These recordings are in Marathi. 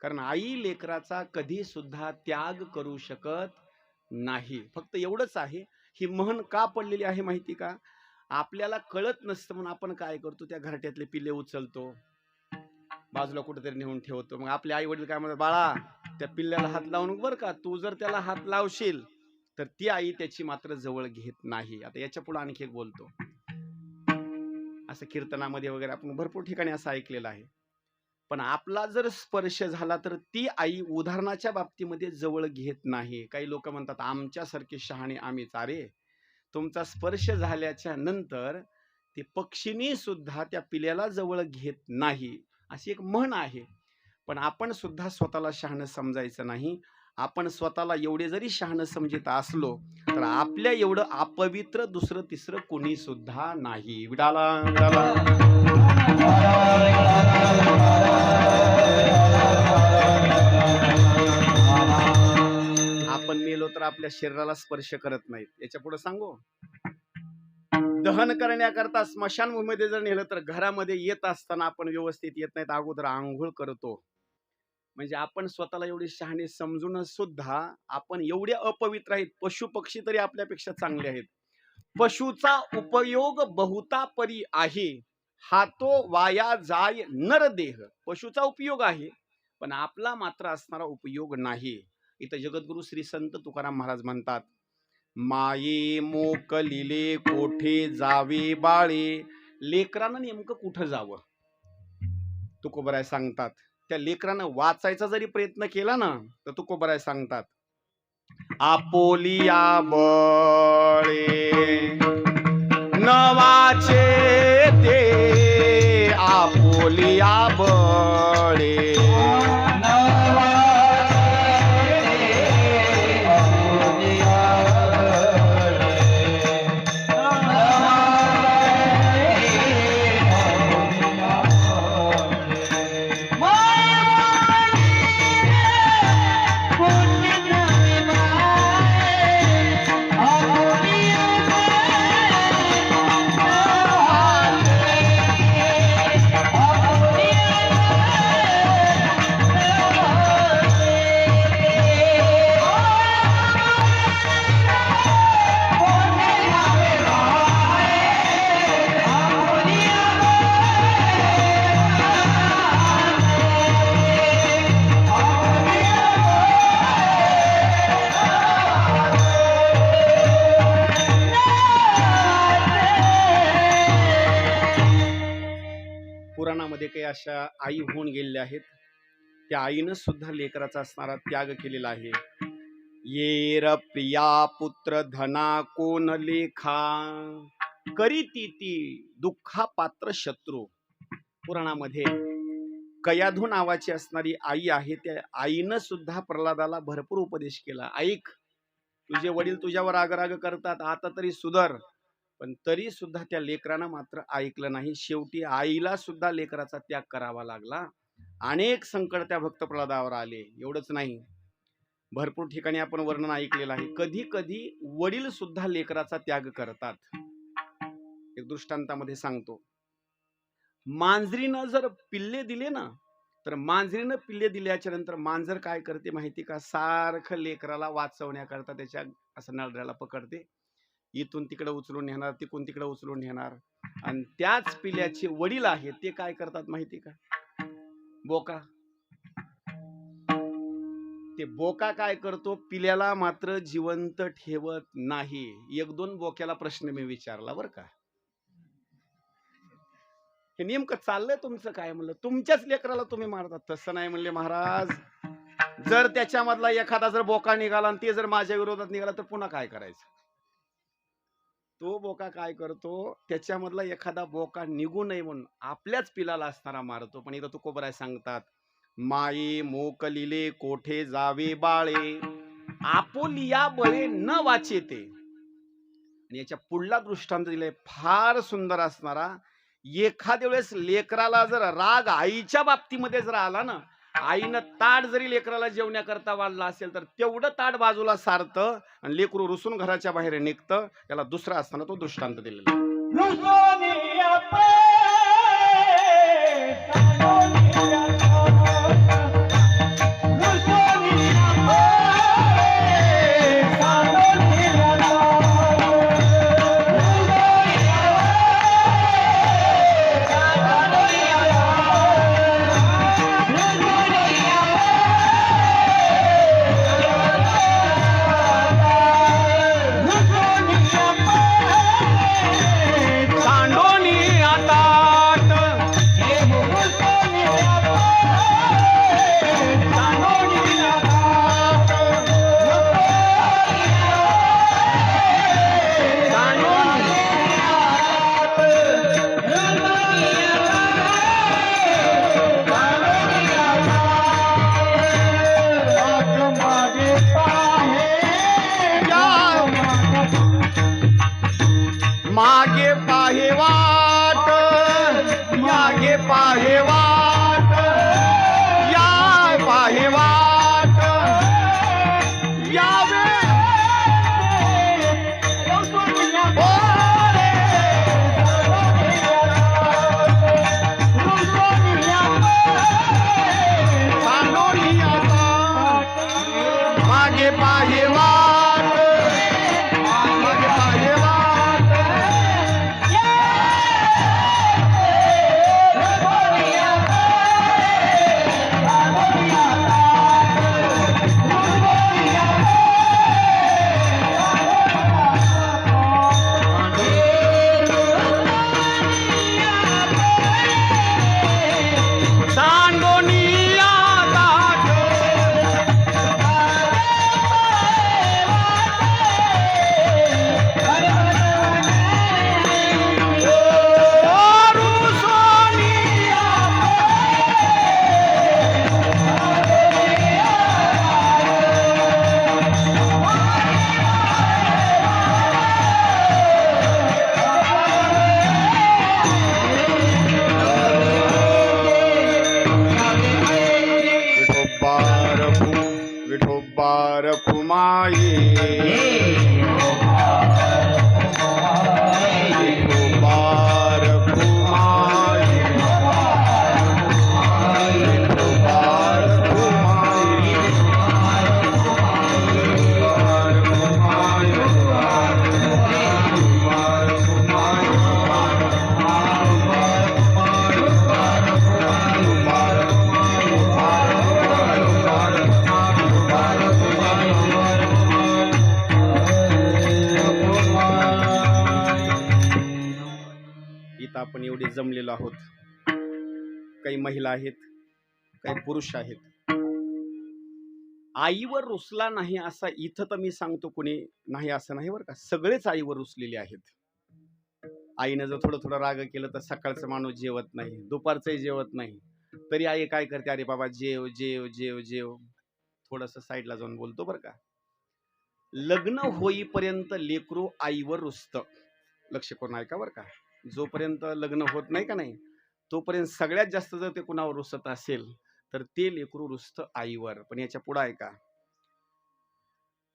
कारण आई लेकराचा कधी सुद्धा त्याग करू शकत नाही. फक्त एवढंच आहे ही महन का पडलेली आहे माहिती का? आपल्याला कळत नसतं म्हणून आपण काय करतो? त्या घरट्यातले पिल्ले उचलतो. बाजूला कुठेतरी नेऊन ठेवतो. मग आपले आई वडील काय म्हणतात बाळा त्या पिल्ल्याला हात लावून बर का तू जर त्याला हात लावशील तर ती आई त्याची मात्र जवळ घेत नाही. आता याच्यापुढे आणखी एक बोलतो. असं कीर्तनामध्ये वगैरे आपण भरपूर ठिकाणी असं ऐकलेलं आहे. पण आपला जर स्पर्श झाला तर ती आई उदाहरणाच्या बाबतीमध्ये जवळ घेत नाही. काही लोक म्हणतात आमच्यासारखे शहाणे आम्हीच. अरे तुमचा स्पर्श झाल्याच्यानंतर ते पक्षीनी सुद्धा त्या पिल्याला जवळ घेत नाही अशी एक म्हण आहे. पण आपण सुद्धा स्वतःला शहाणं समजायचं नाही. आपण स्वतःला एवढे जरी शहाणं समजित असलो तर आपल्या एवढं अपवित्र दुसरं तिसरं कोणी सुद्धा नाही. विडाला विडाला. आपल्या शरीराला स्पर्श करत नाहीत. याच्यापुढे सांगू? दहन करण्याकरता स्मशानभूमीमध्ये जर नेलं तर घरामध्ये येत असताना आपण व्यवस्थित येत नाहीत. अगोदर आंघोळ करतो. म्हणजे आपण स्वतःला एवढी शहाणी समजून सुद्धा आपण एवढे अपवित्र आहेत. पशु पक्षी तरी आपल्यापेक्षा चांगले आहेत. पशुचा उपयोग बहुता परी आहे. हा तो वाया जाय नरदेह पशुचा उपयोग आहे पण आपला मात्र असणारा उपयोग नाही. इथं जगद्गुरु श्री संत तुकाराम महाराज म्हणतात माये मोकलिले कोठे जावे बाळे? लेकरानं नेमकं कुठं जावं? तुकोबराय सांगतात त्या लेकरानं वाचायचा जरी प्रयत्न केला ना तर तुकोबराय सांगतात आपोलिया बळे नवाचे ते आपोलिया बळे अशा आई होऊन गेलेल्या आहेत. त्या आईनं सुद्धा लेकराचा असणारा त्याग केलेला आहे. येर प्रिया पुत्र धना कोण लेखा? करीती ती दुःखा पात्र शत्रू. पुराणामध्ये कयाधू नावाची असणारी आई आहे. त्या आईनं सुद्धा प्रल्हादाला भरपूर उपदेश केला. ऐक तुझे वडील तुझ्यावर आगराग करतात. आता तरी सुधर. पण तरी सुद्धा त्या लेकरानं मात्र ऐकलं नाही. शेवटी आईला सुद्धा लेकराचा त्याग करावा लागला. अनेक संकट त्या भक्त प्रल्हादावर आले. एवढंच नाही. भरपूर ठिकाणी आपण वर्णन ऐकलेलं आहे. कधी कधी वडील सुद्धा लेकराचा त्याग करतात. एक दृष्टांतामध्ये सांगतो. मांजरीनं जर पिल्ले दिले ना तर मांजरीनं पिल्ले दिल्याच्या नंतर मांजर काय करते माहिती का? सारखं लेकराला वाचवण्याकरता त्याच्या असं नळऱ्याला पकडते. इथून तिकडे उचलून नेणार तिकून तिकडे उचलून नेणार. आणि त्याच पिल्याचे वडील आहेत ते काय करतात माहिती का? बोका. ते बोका काय करतो? पिल्याला मात्र जिवंत ठेवत नाही. एक दोन बोक्याला प्रश्न मी विचारला बरं का. हे नेमकं चाललंय तुमचं काय म्हणलं? तुमच्याच लेकराला तुम्ही मारतात. तसं नाही म्हणले महाराज. जर त्याच्यामधला एखादा जर बोका निघाला आणि ते जर माझ्या विरोधात निघाला तर पुन्हा काय करायचं? तो बोका काय करतो? त्याच्यामधला एखादा बोका निघू नये म्हणून आपल्याच पिलाला असणारा मारतो. पण इथं तुकोबराय सांगतात माये मोकलिले कोठे जावे बाळे? आपोलिया बळे न वाचे ते आणि याच्या पुढला दृष्टांत दिलाय फार सुंदर असणारा एखाद्या वेळेस लेकराला जर राग आईच्या बाबतीमध्ये जर आला ना आईनं ताट जरी लेकराला जेवण्याकरता वाढला असेल तर तेवढं ताट बाजूला सारतं आणि लेकरू रुसून घराच्या बाहेर निघतं. त्याला दुसरा असताना तो दृष्टांत दिलेला इथं आपण एवढे जमलेलो आहोत. काही महिला आहेत काही पुरुष आहेत. आईवर रुसला नाही असा इथं तर मी सांगतो कोणी नाही असं नाही बरं का. सगळेच आईवर रुसलेले आहेत. आईनं जर थोडं थोडं राग केलं तर सकाळचं माणूस जेवत नाही दुपारचंही जेवत नाही. तरी आई काय करते? अरे बाबा जेव जेव जेव जेव. थोडंसं साईडला जाऊन बोलतो बरं का. लग्न होईपर्यंत लेकरू आईवर रुसतं. लक्ष करून ऐका बरं का? जोपर्यंत लग्न होत नाही का नाही तोपर्यंत सगळ्यात जास्त जर ते कुणावर रुसत असेल तर ते लेकरू रुसतं आईवर. पण याच्या पुढं ऐका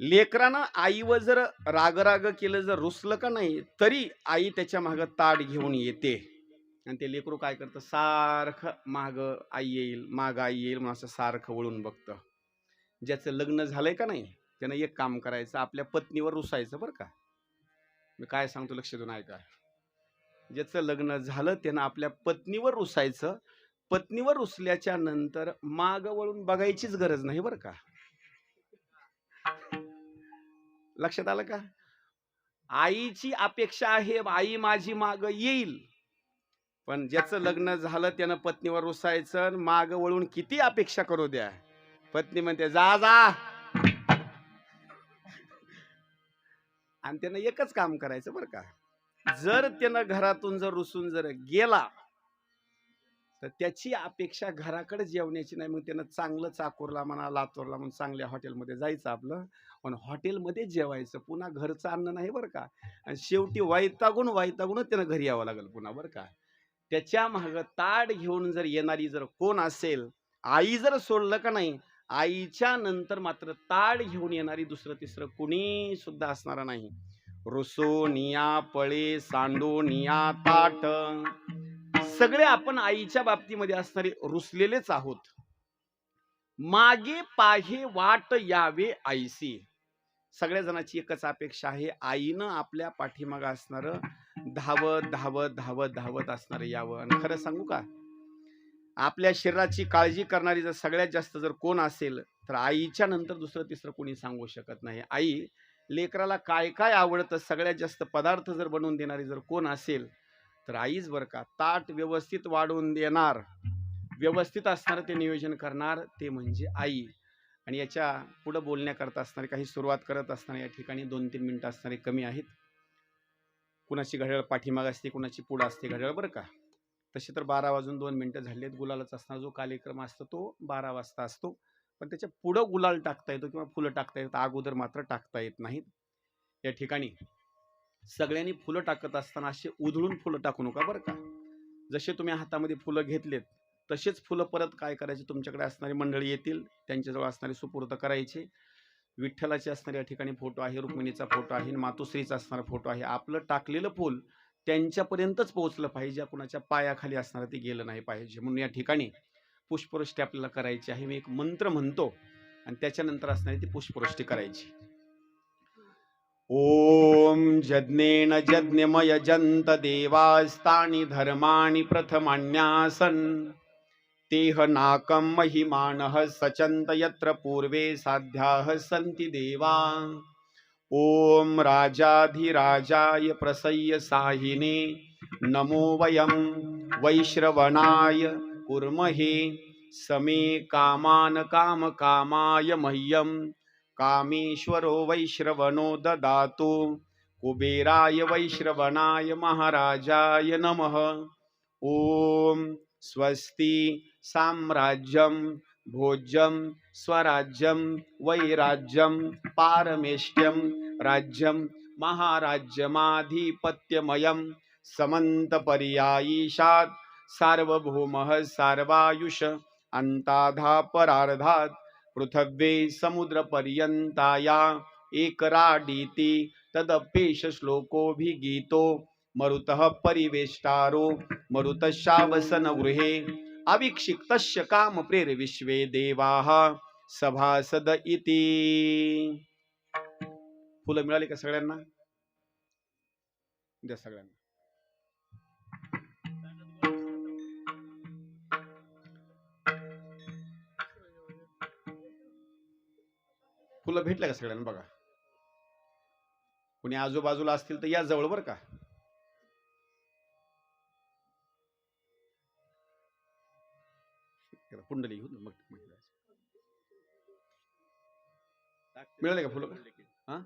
लेकरानं आईवर जर राग राग केलं जर रुसलं का नाही तरी आई त्याच्या मागं ताट घेऊन येते. आणि ते लेकरू काय करतं? सारखं माग आई येईल माग आई येईल म्हणून असं सारखं वळून बघतं. ज्याचं लग्न झालंय का नाही त्यानं एक काम करायचं आपल्या पत्नीवर रुसायचं बरं का. मी काय सांगतो लक्ष देऊन ऐका. ज्याचं लग्न झालं त्यानं आपल्या पत्नीवर रुसायचं. पत्नीवर रुसल्याच्या नंतर माग वळून बघायचीच गरज नाही बरं का. लक्षात आलं का? आईची अपेक्षा आहे आई माझी माग येईल. पण ज्याचं लग्न झालं त्यानं पत्नीवर रुसायचं माग वळून किती अपेक्षा करू द्या. पत्नी म्हणते जा जा. आणि त्यानं एकच काम करायचं बरं का. जर त्यानं घरातून जर रुसून जर गेला तर त्याची अपेक्षा घराकडे जेवण्याची नाही. मग त्यानं चांगलं चाकूरला म्हणा लातूरला म्हणून चांगल्या हॉटेलमध्ये जायचं आपलं. पण हॉटेलमध्ये जेवायचं. पुन्हा घरचं अन्न नाही बरं का. आणि शेवटी वैतागून वैतागूनच त्यानं घरी यावं लागेल पुन्हा बरं का. त्याच्या माग ताड घेऊन जर येणारी जर कोण असेल आई जर सोडलं का नाही आईच्या नंतर मात्र ताड घेऊन येणारी दुसरं तिसरं कुणी सुद्धा असणार नाही. रुसोनिया पळे सांडोनिया ताट. सगळे आपण आईच्या बाबतीमध्ये असणारे रुसलेलेच आहोत. मागे पाहे वाट यावे आईसी. सगळ्या जणांची एकच अपेक्षा आहे आईनं आपल्या पाठीमागं असणार धावत धावत धावत धावत असणार यावं. आणि खरं सांगू का? आपल्या शरीराची काळजी करणारी जर सगळ्यात जास्त जर कोण असेल तर आईच्या नंतर दुसरं तिसरं कोणी सांगू शकत नाही. आई लेकराला काय काय आवडतं? सगळ्यात जास्त पदार्थ जर बनवून देणारी जर कोण असेल तर आईच बरं का ताट व्यवस्थित वाढवून देणार. व्यवस्थित असणार ते नियोजन करणार ते म्हणजे आई. आणि याच्या पुढं बोलण्याकरता असणारे काही सुरुवात करत असताना या ठिकाणी दोन तीन मिनटं असणारे कमी आहेत. कुणाची घड्याळ पाठीमाग असते कुणाची पुढं असते घड्याळ बरं का. तसे तर बारा वाजून दोन मिनटं झालेत. गुलालाच असणार जो कार्यक्रम असतो तो बारा वाजता असतो. पण त्याच्या पुढं गुलाल टाकता येतो किंवा फुलं टाकता येतात अगोदर मात्र टाकता येत नाहीत. या ठिकाणी सगळ्यांनी फुलं टाकत असताना असे उधळून फुलं टाकू नका बरं का. जसे तुम्ही हातामध्ये फुलं घेतलेत तसेच फुलं परत काय करायचे? तुमच्याकडे असणारी मंडळी येतील त्यांच्याजवळ असणारे सुपूर्द करायचे. विठ्ठलाचे असणारे या ठिकाणी फोटो आहे रुक्मिणीचा फोटो आहे मातोश्रीचा असणारा फोटो आहे. आपलं टाकलेलं फुल त्यांच्यापर्यंतच पोहोचलं पाहिजे कुणाच्या पायाखाली असणारं ते गेलं नाही पाहिजे. म्हणून या ठिकाणी पुष्पवृष्टी आपल्याला करायची आहे. मी एक मंत्र म्हणतो आणि त्याच्यानंतर असणारी ती पुष्पवृष्टी करायची. ओम जज्ञेन जज्ञमय जंत देवास्तानी धर्माणी प्रथमान्यासन। तेह नाकं महिमानः सचन्त यत्र पूर्वे साध्याः सन्ति देवा। ॐ राजाधिराजाय प्रसय्य साहिने। नमो वयं वैश्रवणाय कुर्महे समे कामान काम कामाय मह्यं। कामेश्वरो वैश्रवणो ददातु। कुबेराय वैश्रवणाय महाराजाय नमः। ॐ स्वस्ति साम्राज्यं भोज्यं स्वराज्यं वैराज्यं पारमेष्ट्यं राज्यं महाराज्यमाधिपत्यमयं। समन्तपर्यायीशात् सार्वभौमः सार्वायुष अन्ताधापरार्धात् पृथव्ये समुद्रपर्यन्ताया एकराडीति तदपेश श्लोकोऽभिगीतो मरुतः परिवेष्टारो मरुतशावसनगृहे अविक्षिप्तस्य कामप्रेरविश्वे देवाः सभासद इति। फुलं मिळाली का सगळ्यांना? द्या सगळ्यांना. फुलं भेटल्या का सगळ्यांना बघा? कुणी आजूबाजूला असतील तर या जवळ बरं का? कुंडली घेऊन मग मिळाले का फुलं हा?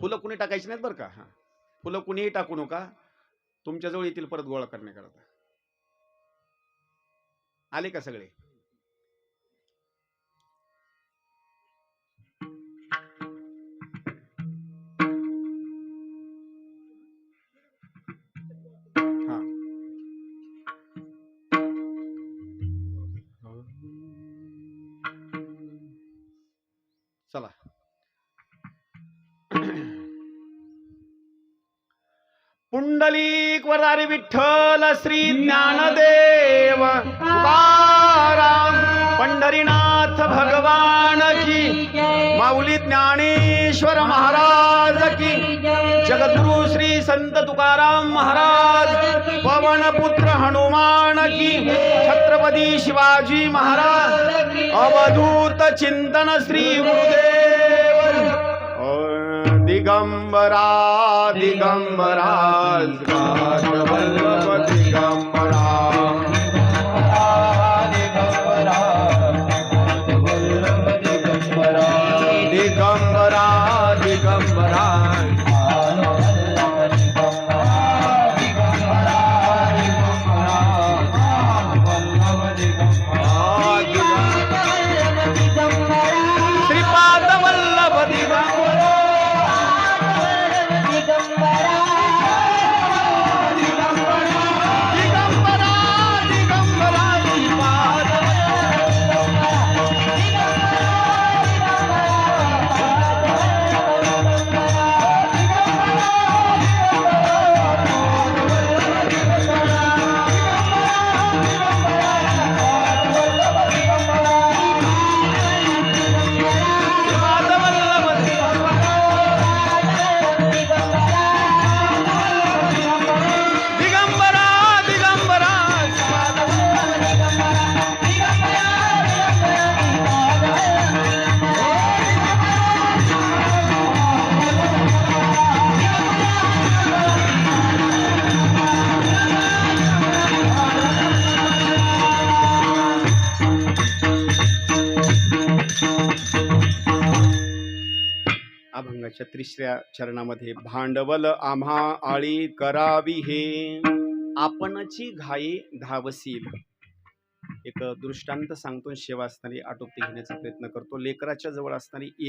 फुलं कुणी टाकायची नाहीत बरं का? हा. फुलं कुणीही टाकू नका. तुमच्याजवळ येतील परत गोळा करण्याकरता. आले का सगळे? पुंडलिक वरदारी विठ्ठल श्री ज्ञानदेव. तुकाराम पंढरीनाथ भगवान की माऊली ज्ञानेश्वर महाराज की जगद्गुरु श्री संत तुकाराम महाराज पवन पुत्र हनुमान की छत्रपती शिवाजी महाराज अवधूत चिंतन श्री गुरुदेव. ओम दिगंबरा दिगंबरा वल्लभ दिगंबरा दिगंबरा दिगंबरा त्याच्या तिसऱ्या चरणामध्ये. भांडवल आम्हा आळी करावी हे. आपणची घाई धावसील. एक दृष्टांत सांगतो शेवा असणारी आटोपती घेण्याचा प्रयत्न करतो. लेकराच्या जवळ असणारी